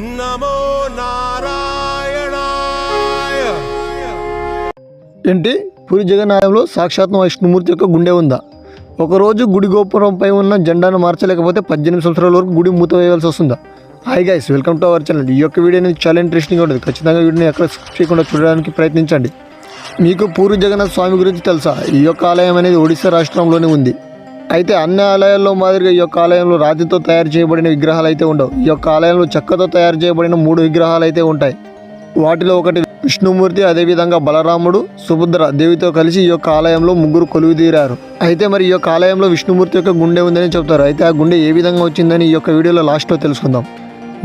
నమో నారాయణాయ. ఏంటి? పూరి జగన్నాయంలో సాక్షాత్ విష్ణుమూర్తి యొక్క గుండె ఉందా? ఒకరోజు గుడి గోపురంపై ఉన్న జెండాను మార్చలేకపోతే పద్దెనిమిది సంవత్సరాల వరకు గుడి మూత వేయవలసి వస్తుందా? Hi guys welcome to our channel ఈ యొక్క వీడియో అనేది చాలా ఇంట్రెస్టింగ్ ఉంటుంది. ఖచ్చితంగా వీడియోని ఎక్కడ స్కిప్ చేయకుండా చూడడానికి ప్రయత్నించండి. మీకు పూరి జగన్నాథ్ స్వామి గురించి తెలుసా? ఈ యొక్క ఆలయం అనేది ఒడిశా రాష్ట్రంలోనే ఉంది. అయితే అన్ని ఆలయాల్లో మాదిరిగా ఈ యొక్క ఆలయంలో రాతితో తయారు చేయబడిన విగ్రహాలు అయితే ఉండవు. ఈ యొక్క ఆలయంలో చెక్కతో తయారు చేయబడిన మూడు విగ్రహాలు అయితే ఉంటాయి. వాటిలో ఒకటి విష్ణుమూర్తి అదేవిధంగా బలరాముడు సుభద్ర దేవితో కలిసి ఈ యొక్క ఆలయంలో ముగ్గురు కొలువు తీరారు అయితే మరి ఈ యొక్క ఆలయంలో విష్ణుమూర్తి యొక్క గుండె ఉందని చెప్తారు. అయితే ఆ గుండె ఏ విధంగా వచ్చిందని ఈ యొక్క వీడియోలో లాస్ట్లో తెలుసుకుందాం.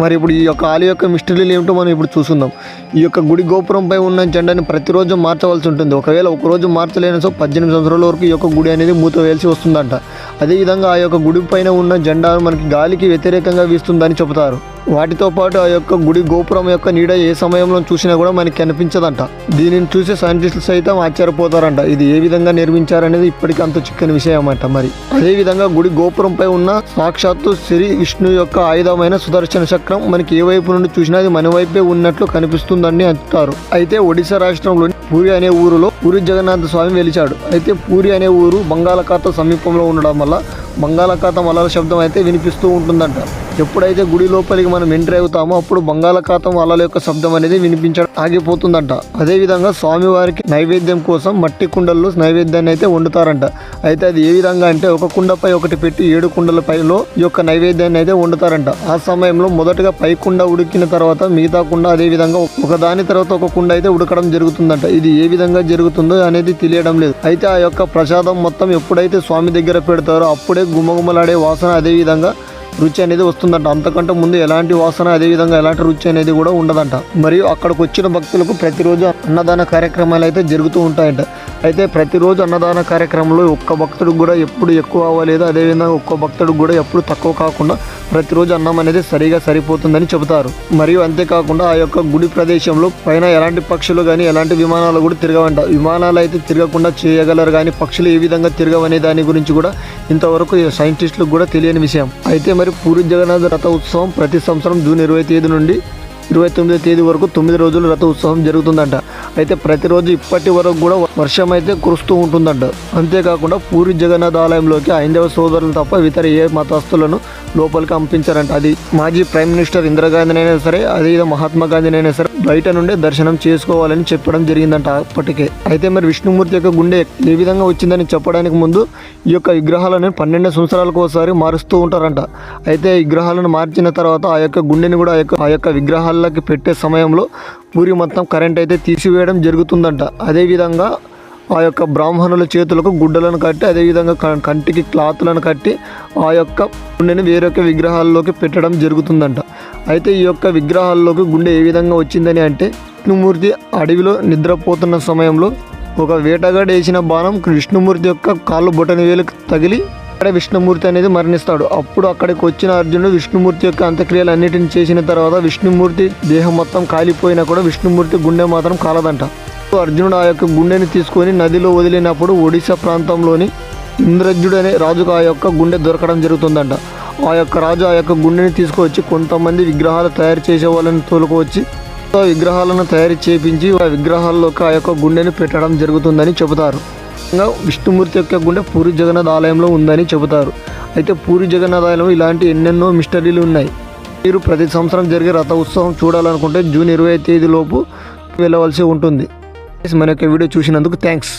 మరి ఇప్పుడు ఈ యొక్క ఆలయ యొక్క మిస్టరీలు ఏమిటో మనం ఇప్పుడు చూసుకుందాం. ఈ యొక్క గుడి గోపురంపై ఉన్న జెండాని ప్రతిరోజు మార్చవలసి ఉంటుంది. ఒకవేళ ఒక రోజు మార్చలేని సో పద్దెనిమిది సంవత్సరాల వరకు ఈ యొక్క గుడి అనేది మూత వేయాల్సి వస్తుందంట. అదేవిధంగా ఆ యొక్క గుడి పైన ఉన్న జెండా మనకి గాలికి వ్యతిరేకంగా వీస్తుందని చెబుతారు. వాటితో పాటు ఆ యొక్క గుడి గోపురం యొక్క నీడ ఏ సమయంలో చూసినా కూడా మనకి కనిపించదంట. దీనిని చూసి సైంటిస్టులు సైతం ఆశ్చర్యపోతారంట. ఇది ఏ విధంగా నిర్మించారనేది ఇప్పటికీ అంత చిక్కని విషయం అంట మరి. అదే విధంగా గుడి గోపురంపై ఉన్న సాక్షాత్తు శ్రీ విష్ణు యొక్క ఆయుధమైన సుదర్శన చక్రం మనకి ఏ వైపు నుండి చూసినా అది మన వైపే ఉన్నట్లు కనిపిస్తుందని అంటారు. అయితే ఒడిశా రాష్ట్రంలోని పూరి అనే ఊరిలో పూరి జగన్నాథ స్వామి వెలిచాడు. అయితే పూరి అనే ఊరు బంగాళాఖాతం సమీపంలో ఉండడం వల్ల బంగాళాఖాతం అలల శబ్దం అయితే వినిపిస్తూ ఉంటుందంట. ఎప్పుడైతే గుడి లోపలికి మనం ఎంట్రీ అవుతామో అప్పుడు బంగాళాఖాతం అలల యొక్క శబ్దం అనేది వినిపించడం ఆగిపోతుందంట. అదేవిధంగా స్వామివారికి నైవేద్యం కోసం మట్టి కుండల్లో నైవేద్యాన్ని అయితే వండుతారంట. అయితే అది ఏ విధంగా అంటే ఒక కుండపై ఒకటి పెట్టి ఏడు కుండల పైలో ఈ యొక్క నైవేద్యాన్ని అయితే వండుతారంట. ఆ సమయంలో మొదటగా పై కుండ ఉడికిన తర్వాత మిగతా కుండ అదే విధంగా ఒక దాని తర్వాత ఒక కుండ అయితే ఉడకడం జరుగుతుందంట. ఇది ఏ విధంగా జరుగుతుందో అనేది తెలియడం లేదు. అయితే ఆ యొక్క ప్రసాదం మొత్తం ఎప్పుడైతే స్వామి దగ్గర పెడతారో అప్పుడే గుమగుమలాడే వాసన అదే విధంగా రుచి అనేది వస్తుందంట. అంతకంటే ముందు ఎలాంటి వాసన అదే విధంగా ఎలాంటి రుచి అనేది కూడా ఉండదంట. మరియు అక్కడికి వచ్చిన భక్తులకు ప్రతిరోజు అన్నదాన కార్యక్రమాలు అయితే జరుగుతూ ఉంటాయంట. అయితే ప్రతిరోజు అన్నదాన కార్యక్రమంలో ఒక్క భక్తుడికి కూడా ఎప్పుడు ఎక్కువ అవ్వలేదు. అదేవిధంగా ఒక్క భక్తుడికి కూడా ఎప్పుడు తక్కువ కాకుండా ప్రతిరోజు అన్నం అనేది సరిగా సరిపోతుందని చెబుతారు. మరియు అంతేకాకుండా ఆ యొక్క గుడి ప్రదేశంలో పైన ఎలాంటి పక్షులు కానీ ఎలాంటి విమానాలు కూడా తిరగవంట. విమానాలు అయితే తిరగకుండా చేయగలరు కానీ పక్షులు ఏ విధంగా తిరగవనే దాని గురించి కూడా ఇంతవరకు సైంటిస్టులకు కూడా తెలియని విషయం. అయితే మరి పూరి జగన్నాథ రథ ఉత్సవం ప్రతి సంవత్సరం జూన్ ఇరవై తేదీ నుండి ఇరవై తొమ్మిదో తేదీ వరకు తొమ్మిది రోజులు రథ ఉత్సవం జరుగుతుందంట. అయితే ప్రతిరోజు ఇప్పటి వరకు కూడా వర్షం అయితే కురుస్తూ ఉంటుందంట. అంతేకాకుండా పూరి జగన్నాథ్ ఆలయంలోకి హైందవ సోదరులు తప్ప ఇతర ఏ మతస్థులను లోపలికి పంపించారంట. అది మాజీ ప్రైమ్ మినిస్టర్ ఇందిరాగాంధీనైనా సరే అదే మహాత్మా గాంధీనైనా సరే బయట నుండే దర్శనం చేసుకోవాలని చెప్పడం జరిగిందంట అప్పటికే. అయితే మరి విష్ణుమూర్తి యొక్క గుండె ఏ విధంగా వచ్చిందని చెప్పడానికి ముందు ఈ యొక్క విగ్రహాలను పన్నెండు సంవత్సరాలకు ఒకసారి మారుస్తూ ఉంటారంట. అయితే ఈ విగ్రహాలను మార్చిన తర్వాత ఆ యొక్క గుండెని కూడా ఆ యొక్క ఆ యొక్క విగ్రహాలకి పెట్టే సమయంలో పూరి మొత్తం కరెంట్ అయితే తీసివేయడం జరుగుతుందంట. అదేవిధంగా ఆ యొక్క బ్రాహ్మణుల చేతులకు గుడ్డలను కట్టి అదేవిధంగా కంటికి క్లాత్లను కట్టి ఆ యొక్క గుండెని వేరొక విగ్రహాల్లోకి పెట్టడం జరుగుతుందంట. అయితే ఈ యొక్క విగ్రహాల్లోకి గుండె ఏ విధంగా వచ్చిందని అంటే విష్ణుమూర్తి అడవిలో నిద్రపోతున్న సమయంలో ఒక వేటగాడు వేసిన బాణం విష్ణుమూర్తి యొక్క కాళ్ళు బొటన వేలకు తగిలి అక్కడ విష్ణుమూర్తి అనేది మరణిస్తాడు. అప్పుడు అక్కడికి వచ్చిన అర్జునుడు విష్ణుమూర్తి యొక్క అంత్యక్రియలు అన్నిటిని చేసిన తర్వాత విష్ణుమూర్తి దేహం మొత్తం కాలిపోయినా కూడా విష్ణుమూర్తి గుండె మాత్రం కాలదంట. అర్జునుడు ఆ యొక్క గుండెని తీసుకొని నదిలో వదిలినప్పుడు ఒడిశా ప్రాంతంలోని ఇంద్రజ్యుడు అనే రాజుకు ఆ యొక్క గుండె దొరకడం జరుగుతుందంట. ఆ యొక్క రాజు ఆ యొక్క గుండెని తీసుకువచ్చి కొంతమంది విగ్రహాలు తయారు చేసే వాళ్ళని తోలుకువచ్చి ఆ విగ్రహాలను తయారు చేపించి ఆ విగ్రహాల్లోకి ఆ యొక్క గుండెని పెట్టడం జరుగుతుందని చెబుతారు. ఇంకా విష్ణుమూర్తి యొక్క గుండె పూరి జగన్నాథ్ ఆలయంలో ఉందని చెబుతారు. అయితే పూరి జగన్నాథ్ ఆలయంలో ఇలాంటి ఎన్నెన్నో మిస్టరీలు ఉన్నాయి. మీరు ప్రతి సంవత్సరం జరిగే రథ ఉత్సవం చూడాలనుకుంటే జూన్ ఇరవై తేదీలోపు వెళ్ళవలసి ఉంటుంది. మన యొక్క వీడియో చూసినందుకు థ్యాంక్స్